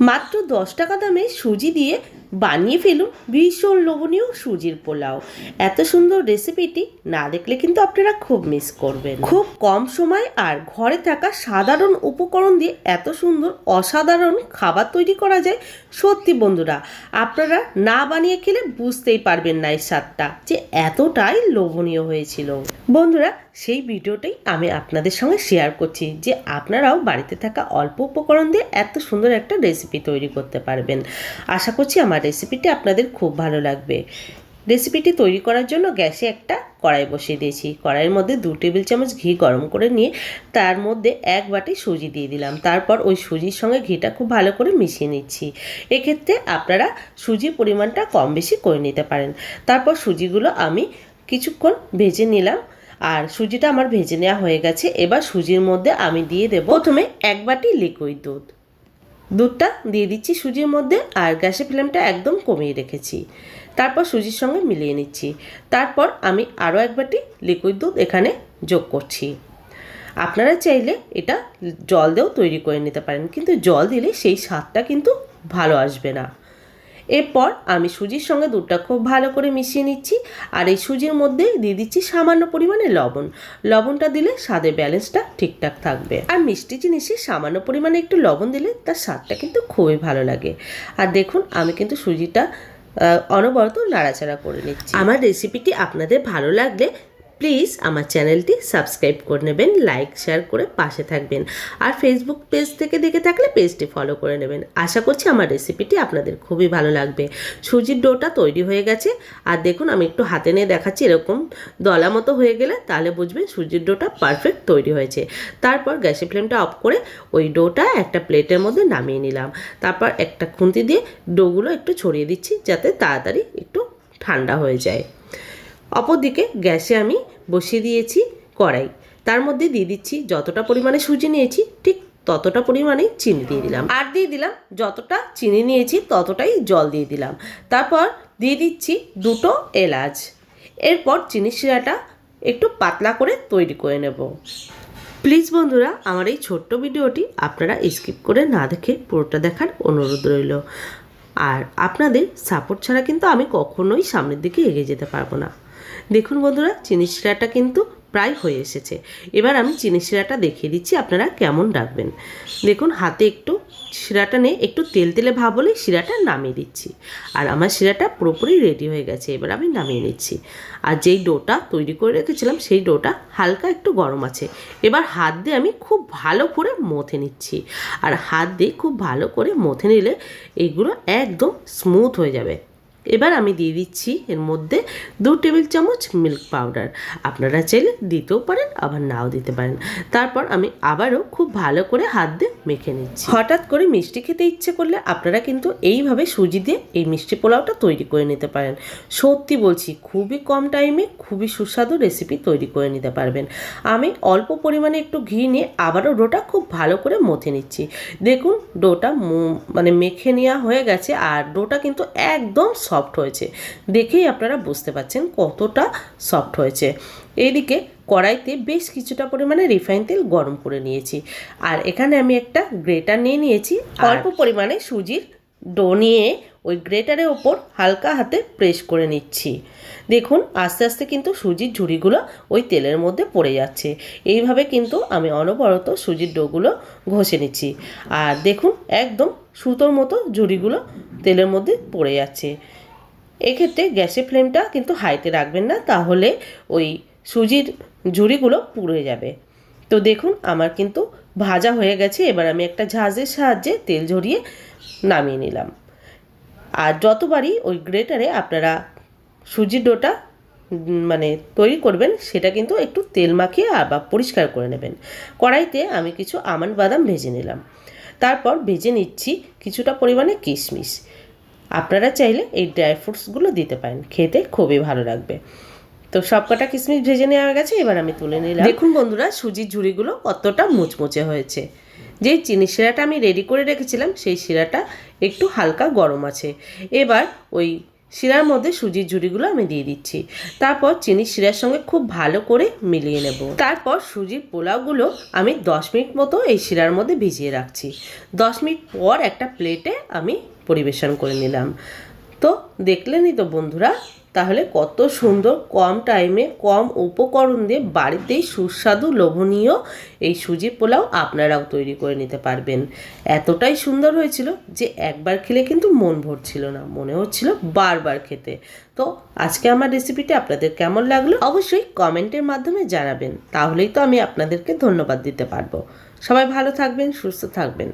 মাত্র দশ টাকা দামে সুজি দিয়ে বানিয়ে ফেলুন ভীষণ লোভনীয় সুজির পোলাও। এত সুন্দর রেসিপিটি না দেখলে কিন্তু আপনারা খুব মিস করবেন। খুব কম সময় আর ঘরে থাকা সাধারণ উপকরণ দিয়ে এত সুন্দর অসাধারণ খাবার তৈরি করা যায়, সত্যি বন্ধুরা, আপনারা না বানিয়ে খেলে বুঝতেই পারবেন না এই স্বাদটা যে এতটাই লোভনীয় হয়েছিল। বন্ধুরা, সেই ভিডিওটাই আমি আপনাদের সঙ্গে শেয়ার করছি যে আপনারাও বাড়িতে থাকা অল্প উপকরণ দিয়ে এত সুন্দর একটা রেসিপি তৈরি করতে পারবেন। আশা করছি আমার রেসিপিটি আপনাদের খুব ভালো লাগবে। রেসিপিটি তৈরি করার জন্য গ্যাসে একটা কড়াই বসিয়ে দিয়েছি। কড়াইয়ের মধ্যে দু টেবিল চামচ ঘি গরম করে নিয়ে তার মধ্যে এক বাটি সুজি দিয়ে দিলাম। তারপর ওই সুজির সঙ্গে ঘিটা খুব ভালো করে মিশিয়ে নিচ্ছি। এক্ষেত্রে আপনারা সুজির পরিমাণটা কম বেশি করে নিতে পারেন। তারপর সুজিগুলো আমি কিছুক্ষণ ভেজে নিলাম। আর সুজিটা আমার ভেজে নেওয়া হয়ে গেছে। এবার সুজির মধ্যে আমি দিয়ে দেবো প্রথমে এক বাটি লিকুইড দুধ। দুধটা দিয়ে দিচ্ছি সুজির মধ্যে আর গ্যাসের ফ্লেমটা একদম কমিয়ে রেখেছি। তারপর সুজির সঙ্গে মিলিয়ে নিচ্ছি। তারপর আমি আরও এক বাটি লিকুইড দুধ এখানে যোগ করছি। আপনারা চাইলে এটা জল দিয়েও তৈরি করে নিতে পারেন, কিন্তু জল দিলে সেই স্বাদটা কিন্তু ভালো আসবে না। এরপর আমি সুজির সঙ্গে দুধটা খুব ভালো করে মিশিয়ে নিচ্ছি, আর এই সুজির মধ্যে দিয়ে দিচ্ছি সামান্য পরিমাণে লবণ। লবণটা দিলে স্বাদের ব্যালেন্সটা ঠিকঠাক থাকবে। আর মিষ্টি জিনিসে সামান্য পরিমাণে একটু লবণ দিলে তার স্বাদটা কিন্তু খুবই ভালো লাগে। আর দেখুন, আমি কিন্তু সুজিটা অনবরত নাড়াচাড়া করে নিচ্ছি। আমার রেসিপিটি আপনাদের ভালো লাগলে প্লিজ আমার চ্যানেলটি সাবস্ক্রাইব করে নেবেন, লাইক, শেয়ার করে পাশে থাকবেন। আর ফেসবুক পেজ থেকে দেখে থাকলে পেজটি ফলো করে নেবেন। আশা করছি আমার রেসিপিটি আপনাদের খুবই ভালো লাগবে। সুজির ডোটা তৈরি হয়ে গেছে। আর দেখুন, আমি একটু হাতে নিয়ে দেখাচ্ছি এরকম দলা মতো হয়ে গেলে তাহলে বুঝবেন সুজির ডোটা পারফেক্ট তৈরি হয়েছে। তারপর গ্যাসের ফ্লেমটা অফ করে ওই ডোটা একটা প্লেটের মধ্যে নামিয়ে নিলাম। তারপর একটা খুন্তি দিয়ে ডোগুলো একটু ছড়িয়ে দিচ্ছি যাতে তাড়াতাড়ি একটু ঠান্ডা হয়ে যায়। অপরদিকে গ্যাসে আমি বসিয়ে দিয়েছি কড়াই। তার মধ্যে দিয়ে দিচ্ছি যতটা পরিমাণে সুজি নিয়েছি, ঠিক ততটা পরিমাণে চিনি দিয়ে দিলাম। আর দিয়ে দিলাম যতটা চিনি নিয়েছি, ততটাই জল দিয়ে দিলাম। তারপর দিয়ে দিচ্ছি দুটো এলাচ। এরপর চিনি শিরাটা একটু পাতলা করে তৈরি করে নেব। প্লিজ বন্ধুরা, আমার এই ছোট্ট ভিডিওটি আপনারা স্কিপ করে না দেখে পুরোটা দেখার অনুরোধ রইল। আর আপনাদের সাপোর্ট ছাড়া কিন্তু আমি কখনোই সামনের দিকে এগিয়ে যেতে পারব না। দেখুন বন্ধুরা চিনি শিরাটা কিন্তু প্রায় হয়ে এসেছে। এবার আমি চিনি শিরাটা দেখিয়ে দিচ্ছি, আপনারা কেমন রাখবেন। দেখুন, হাতে একটু শিরাটা নিয়ে একটু তেল তেলে ভাব হলে শিরাটা নামিয়ে দিচ্ছি। আর আমার শিরাটা পুরোপুরি রেডি হয়ে গেছে, এবার আমি নামিয়ে নিচ্ছি। আর যেই ডোটা তৈরি করে রেখেছিলাম, সেই ডোটা হালকা একটু গরম আছে। এবার হাত দিয়ে আমি খুব ভালো করে মথে নিচ্ছি। আর হাত দিয়ে খুব ভালো করে মথে নিলে এইগুলো একদম স্মুথ হয়ে যাবে। এবার আমি দিয়ে দিচ্ছি এর মধ্যে দু টেবিল চামচ মিল্ক পাউডার আপনারা চাইলে দিতেও পারেন, আবার নাও দিতে পারেন। তারপর আমি আবারও খুব ভালো করে হাত দিয়ে মেখে নিচ্ছি। হঠাৎ করে মিষ্টি খেতে ইচ্ছে করলে আপনারা কিন্তু এইভাবে সুজি দিয়ে এই মিষ্টি পোলাওটা তৈরি করে নিতে পারেন। সত্যি বলছি, খুবই কম টাইমে খুবই সুস্বাদু রেসিপি তৈরি করে নিতে পারবেন। আমি অল্প পরিমাণে একটু ঘি নিয়ে আবারও ডোটা খুব ভালো করে মথে নিচ্ছি। দেখুন, ডোটা মানে মেখে নেওয়া হয়ে গেছে, আর ডোটা কিন্তু একদম সফট হয়েছে। দেখেই আপনারা বুঝতে পারছেন কতটা সফট হয়েছে। এইদিকে কড়াইতে বেশ কিছুটা পরিমাণে রিফাইন তেল গরম করে নিয়েছি। আর এখানে আমি একটা গ্রেটার নিয়ে নিয়েছি। অল্প পরিমাণে সুজির ডো নিয়ে ওই গ্রেটারের ওপর হালকা হাতে প্রেস করে নিচ্ছি। দেখুন আস্তে আস্তে কিন্তু সুজির ঝুড়িগুলো ওই তেলের মধ্যে পড়ে যাচ্ছে। এইভাবে কিন্তু আমি অনবরত সুজির ডোগুলো ঘষে নিচ্ছি। আর দেখুন একদম সুতোর মতো ঝুড়িগুলো তেলের মধ্যে পড়ে যাচ্ছে। এক্ষেত্রে গ্যাসের ফ্লেমটা কিন্তু হাইতে রাখবেন না, তাহলে ওই সুজির ঝুড়িগুলো পুড়ে যাবে। তো দেখুন, আমার কিন্তু ভাজা হয়ে গেছে, এবার আমি একটা ঝাঁঝের সাহায্যে তেল ঝরিয়ে নামিয়ে নিলাম। আর যতবারই ওই গ্রেটারে আপনারা সুজির ডোটা মানে তৈরি করবেন, সেটা কিন্তু একটু তেল মাখিয়ে আবার পরিষ্কার করে নেবেন। কড়াইতে আমি কিছু আমন্ড বাদাম ভেজে নিলাম। তারপর ভেজে নিচ্ছি কিছুটা পরিমাণে কিশমিশ। আপনারা চাইলে এই ড্রাই ফ্রুটসগুলো দিতে পারেন। খেতে খুবই ভালো লাগবে। তো সব কটা কিশমিশ ভেজে নেওয়া গেছে, এবার আমি তুলে নিলাম। দেখুন বন্ধুরা, সুজির ঝুড়িগুলো কতটা মুচমুচে হয়েছে। যে চিনি শিরাটা আমি রেডি করে রেখেছিলাম, সেই শিরাটা একটু হালকা গরম আছে। এবার ওই শিরার মধ্যে সুজির ঝুড়িগুলো আমি দিয়ে দিচ্ছি। তারপর চিনি শিরার সঙ্গে খুব ভালো করে মিলিয়ে নেব। তারপর সুজির পোলাওগুলো আমি দশ মিনিট মতো এই শিরার মধ্যে ভিজিয়ে রাখছি। দশ মিনিট পর একটা প্লেটে আমি পরিবেশন করে নিলাম। তো দেখলেনই তো বন্ধুরা তাহলে কত সুন্দর কম টাইমে কম উপকরণ দিয়ে বাড়িতেই সুস্বাদু, লোভনীয় এই সুজি পোলাও আপনারাও তৈরি করে নিতে পারবেন। এতটাই সুন্দর হয়েছিল যে একবার খেলে কিন্তু মন ভরছিল না, মনে হচ্ছিল বারবার খেতে। তো আজকে আমার রেসিপিটি আপনাদের কেমন লাগল অবশ্যই কমেন্টের মাধ্যমে জানাবেন, তাহলেই তো আমি আপনাদেরকে ধন্যবাদ দিতে পারব। সবাই ভালো থাকবেন, সুস্থ থাকবেন।